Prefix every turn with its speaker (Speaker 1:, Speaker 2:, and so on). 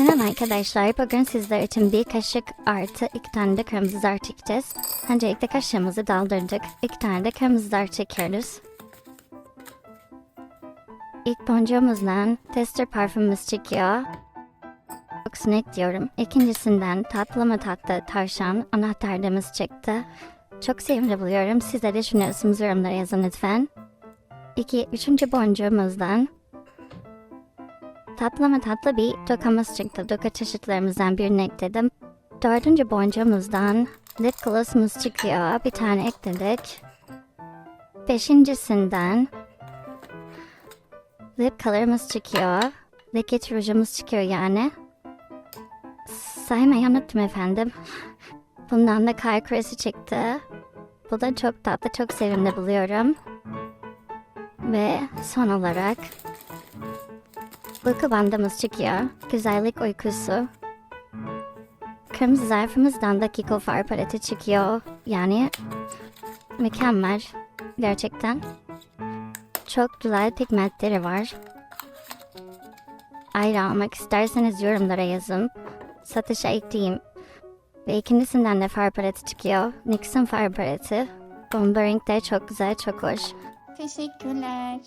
Speaker 1: Selam arkadaşlar. Bugün sizler için bir kaşık artı iki tane de kırmızı zar çekeceğiz. Öncelikle kaşığımızı daldırdık. İki tane de kırmızı zar çekiyoruz. İlk boncuğumuzdan tester parfümümüz çıkıyor. Çok sinek diyorum. İkincisinden tatlı mı tatlı tavşan anahtarlığımız çıktı. Çok sevimli buluyorum. Siz de düşünüyorsunuz yorumlara yazın lütfen. İki, üçüncü boncuğumuzdan Tatlı mı tatlı bir dokamız çıktı. Doka çeşitlerimizden birini ekledim. Dördüncü boncuğumuzdan lip gloss'umuz çıkıyor. Bir tane ekledik. Beşincisinden lip color'ımız çıkıyor. Liquid rujumuz çıkıyor yani. Saymayı unuttum efendim. Bundan da kar küresi çıktı. Bu da çok tatlı, çok sevimli buluyorum. Ve son olarak Uyku bandımız çıkıyor. Güzellik uykusu. Kırmızı zarfımızdan da Kiko far paleti çıkıyor. Yani mükemmel. Gerçekten. Çok güzel pigmentleri var. Ayrı almak isterseniz yorumlara yazın. Satışa ekleyeyim. Ve ikincisinden de far paleti çıkıyor. NYX'in far paleti. Bomba renkleri çok güzel, çok hoş.
Speaker 2: Teşekkürler.